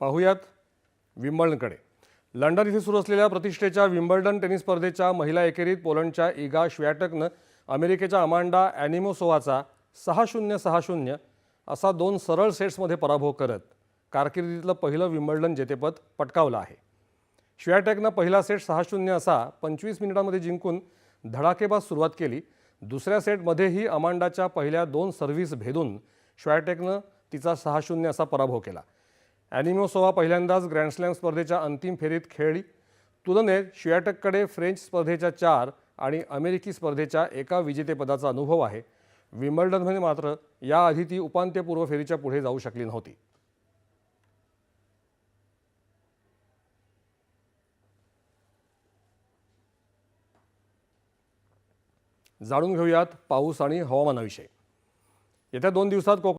पाहूयात विम्बल्डनकडे लंडन इथे सुरू असलेल्या प्रतिष्ठेच्या विम्बल्डन टेनिस स्पर्धेच्या महिला एकेरीत पोलंडच्या इगा श्वॅटकनं अमेरिकेच्या अमांडा ॲनिमोसोवाचा सहा शून्य सहा शून्य असा दोन सरळ सेट्समध्ये पराभव करत कारकिर्दीतलं पहिलं विम्बल्डन जेतेपद पटकावलं आहे. श्वॅटेकनं पहिला सेट सहा शून्य असा पंचवीस मिनिटांमध्ये जिंकून धडाकेबाज सुरुवात केली. दुसऱ्या सेटमध्येही अमांडाच्या पहिल्या दोन सर्व्हिस भेदून श्वॅटेकनं तिचा सहा शून्य असा पराभव केला. ॲनिमोसोवा पहिल्यांदाच ग्रँडस्लॅम स्पर्धेच्या अंतिम फेरीत खेळली. तुलनेत शियाटककडे फ्रेंच स्पर्धेच्या चार आणि अमेरिकी स्पर्धेच्या एका विजेतेपदाचा अनुभव आहे. विम्बल्डनमध्ये मात्र याआधी ती उपांत्यपूर्व फेरीच्या पुढे जाऊ शकली नव्हती. जाणून घेऊयात पाऊस आणि हवामानाविषयी. येत्या दोन दिवसात कोकण